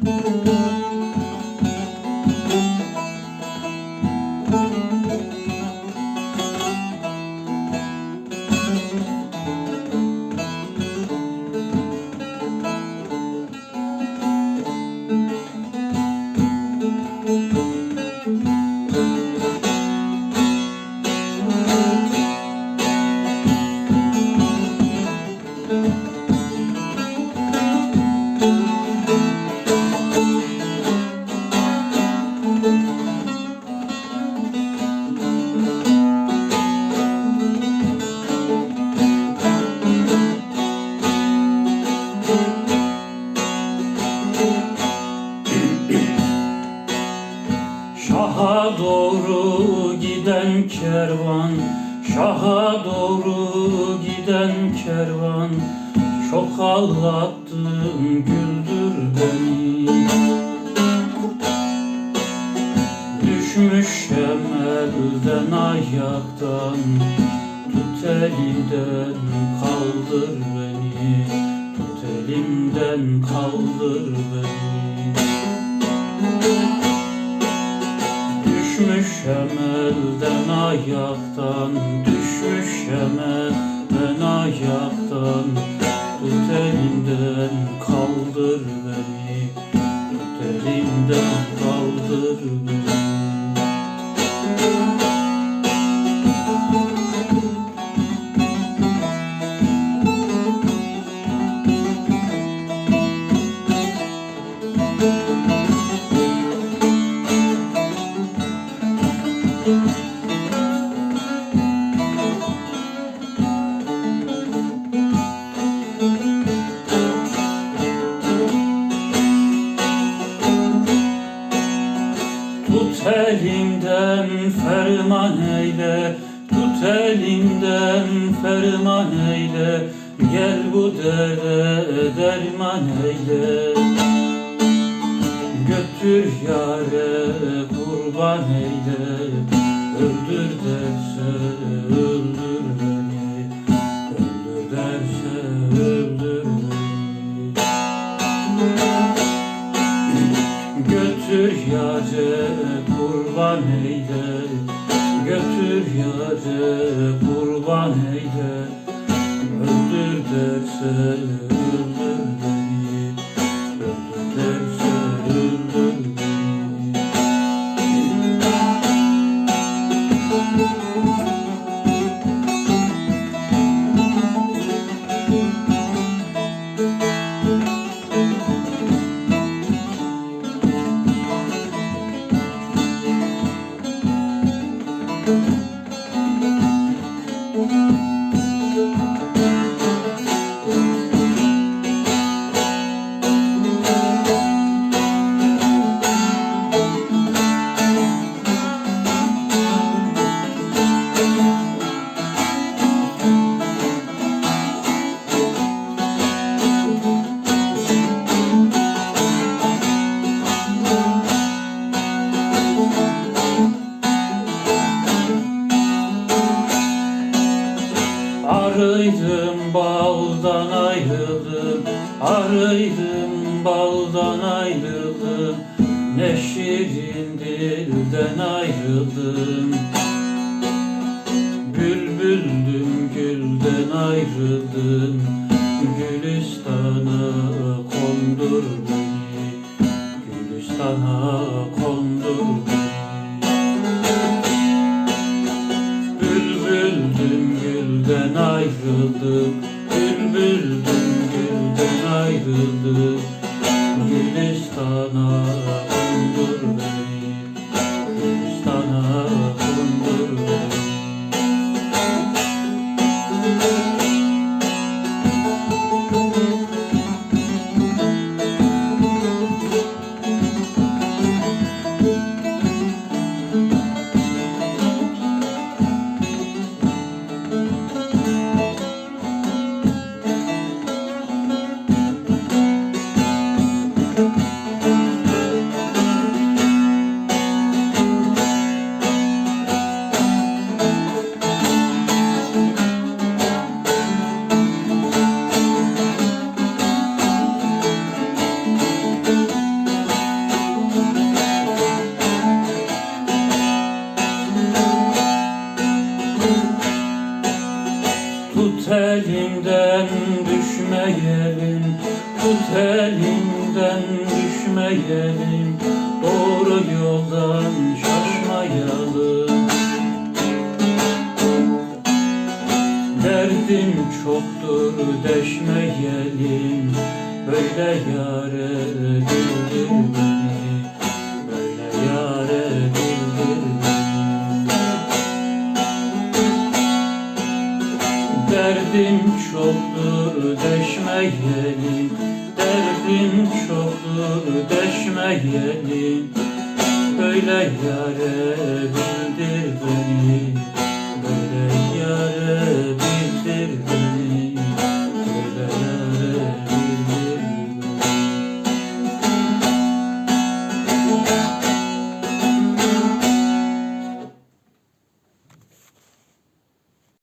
Música Şaha doğru giden kervan Şaha doğru giden kervan. Çok ağlattın güldür beni. Düşmüşem elden ayaktan Tut elimden kaldır beni. Tut elimden kaldır beni Düşmüşem ayaktan Düşmüşem elden Tut elimden ferman eyle Tut elimden ferman eyle Gel bu derde derman eyle. Götür yare kurban eyle Öldür derse öldür beni Öldür derse öldür beni. Götür yâre kurban eyle Götür yâre kurban eyle. Öldür derse öldür Arıydım baldan ayrıldım Arıydım baldan ayrıldım. Ne şirin dilden ayrıldım. Bülbüldüm gülden ayrıldım Gülistan'a kondur beni Gülistan'a kondur beni. Bülbüldüm gülden ayrıldım gülden Tut elimden düşmeyelim Tut elimden düşmeyelim Doğru yoldan şaşmayalım. Derdim çoktur deşmeyelim Böyle yare çoktur deşmeyelim böyle yare bildir